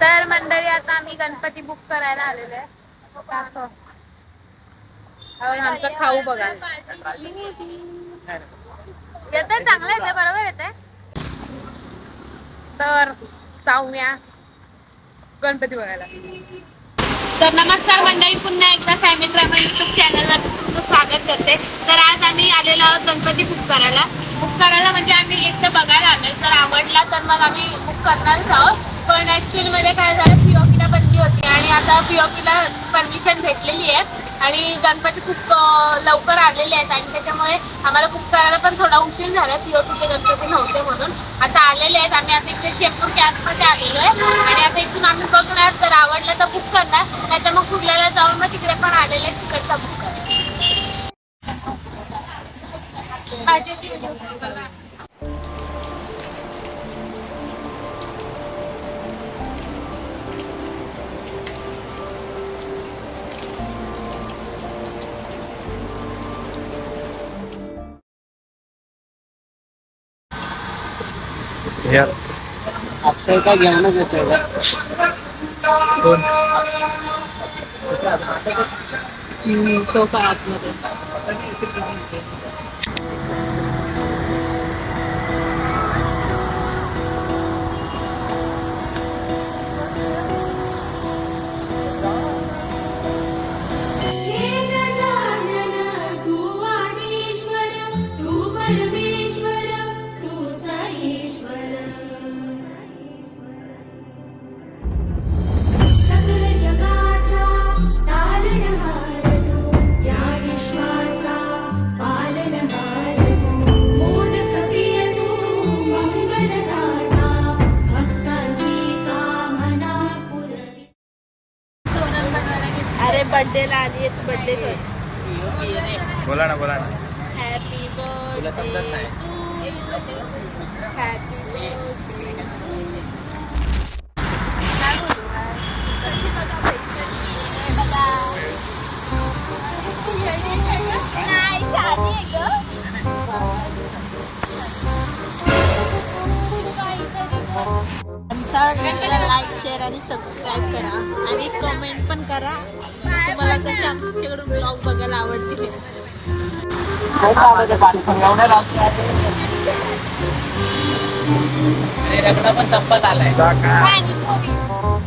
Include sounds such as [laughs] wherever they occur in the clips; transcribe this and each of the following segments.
तर मंडळी आता आम्ही गणपती बुक करायला आलेलो आहे. दाखव. आमचा खाऊ बघा. येते चांगलं येते बरोबर येते तर जाऊया. गणपती बघायला. तर नमस्कार मंडळी पुन्हा एकदा फॅमिली ड्रामा युट्यूब चॅनलवर तुमचं स्वागत करते. तर आज आम्ही आलेलो आहोत गणपती बुक करायला. बुक करायला म्हणजे आम्ही एक तर बघायला आलोय जर आवडला तर मग आम्ही बुक करणारच आहोत. पण ऍक्च्युअली मध्ये काय झालं पीओपीला बंदी होती आणि आता पीओपीला परमिशन भेटलेली आहे. आणि गणपती खूप लवकर आलेले आहेत आणि त्याच्यामुळे आम्हाला बुक करायला पण थोडा उशीर झाला पीओपीचे गणपती नव्हते म्हणून. आता आलेले आहेत. आम्ही आता इकडे चेंबूर कॅम्पमध्ये आलेलो आहे. इथून आम्ही बघणार जर आवडलं तर बुक करणार. नाही तर मग कुठल्याला जाऊन मग तिकडे पण आलेले आहेत तिकडचा बुक करणार. अक्षय काय घेऊनच येतोय का? तो का आतमध्ये? बर्थडेला आली आहे तू बर्थडे कर. बोला ना बोला ना. हॅपी तुला समजत नाही. बर्थडे हॅपी आमच्या व्हिडिओला लाईक शेअर आणि सबस्क्राईब करा. आणि कमेंट पण करा. तुम्हाला कसे आमच्याकडून ब्लॉग बघायला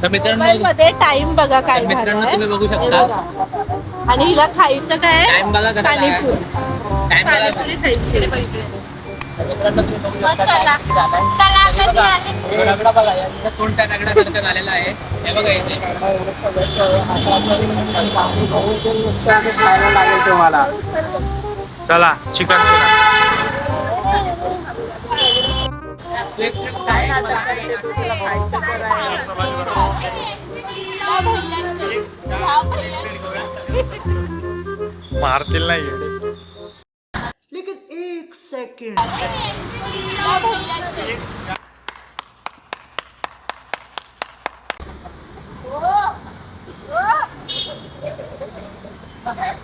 तर मित्रांनो मध्ये टाइम बघा काय तर मित्रांनो. तुम्ही बघू शकता. हे. आणि हिला खायचं काय? टाइम बघा कसा टाइम बघा. तर मित्रांनो तुम्ही बघू मग शकता चला हे बघा, निघाले. हे रगडा बघा याचं तोंड त्या रगडासारखं झालेलं आहे? हे बघा इथे. खायला लागेल तुम्हाला चला चिकन काय मारतील नाही.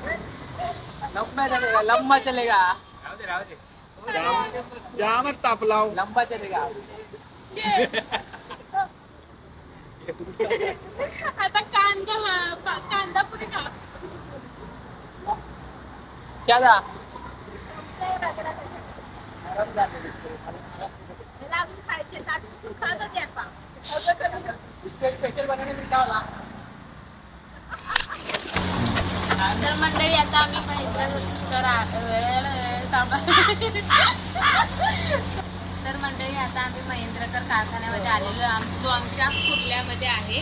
लंबा चलेगा लंबा चलेगा। जामच तापलाव लंबा चलेगा। आता कांदा हा- कांदा पुरी खा तर मंडळी आता आम्ही तर मंडळी आता आम्ही महेंद्रकर कारखान्यामध्ये आलेलो आम जो आमच्या कुर्ल्यामध्ये आहे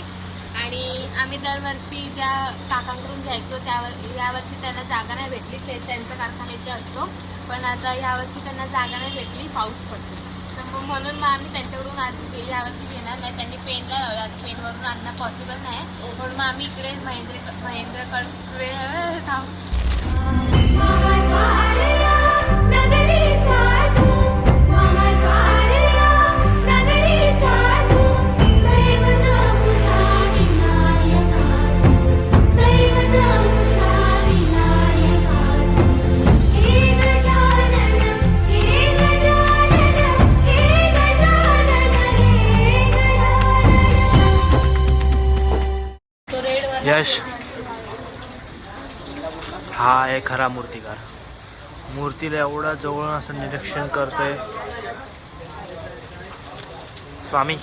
आणि आम्ही दरवर्षी ज्या काकांकडून घ्यायचो त्यावर यावर्षी त्यांना जागा नाही भेटली ते त्यांच्या कारखान्याचे असतो पण आता यावर्षी त्यांना जागा नाही भेटली पाऊस पडतो. तर मग म्हणून मग आम्ही त्यांच्याकडून आज गे- यावर्षी घेणार नाही. त्यांनी पेनला लावला पेनवरून आणणं पॉसिबल नाही. म्हणून मग आम्ही इकडे महेंद्र महेंद्रकडे यश. हा आहे खरा मूर्तिकार. मूर्तीला एवढा जवळून असं निरीक्षण करतोय. स्वामी.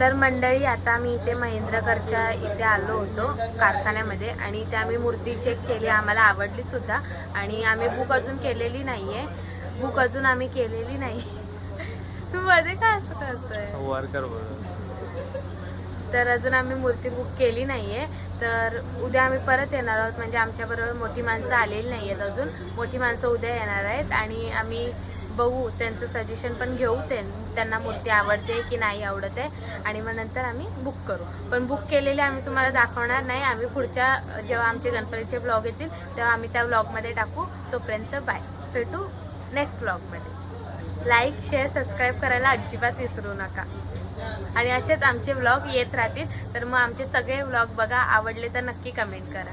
तर मंडळी आता आम्ही इथे महेंद्रगडच्या इथे आलो होतो कारखान्यामध्ये आणि इथे आम्ही मूर्ती चेक केली आम्हाला आवडली सुद्धा. आणि आम्ही बुक अजून केलेली नाहीये. बुक अजून आम्ही केलेली नाही. तू [laughs] मध्ये काय असं करतोय? तर अजून आम्ही मूर्ती बुक केली नाही आहे तर उद्या आम्ही परत येणार आहोत. म्हणजे आमच्याबरोबर मोठी माणसं आलेली नाही आहेत अजून. मोठी माणसं उद्या येणार आहेत. आणि आम्ही बघू त्यांचं सजेशन पण घेऊ ते त्यांना मूर्ती आवडते की नाही आवडत आहे. आणि मग नंतर आम्ही बुक करू. पण बुक केलेले आम्ही तुम्हाला दाखवणार नाही. आम्ही पुढच्या जेव्हा आमचे गणपतीचे ब्लॉग येतील तेव्हा आम्ही त्या ब्लॉगमध्ये टाकू. तोपर्यंत बाय भेटू नेक्स्ट ब्लॉगमध्ये लाईक शेअर सबस्क्राईब करायला अजिबात विसरू नका. आणि असेच आमचे व्लॉग येत राहतील. तर मग आमचे सगळे व्लॉग बघा. आवडले तर नक्की कमेंट करा.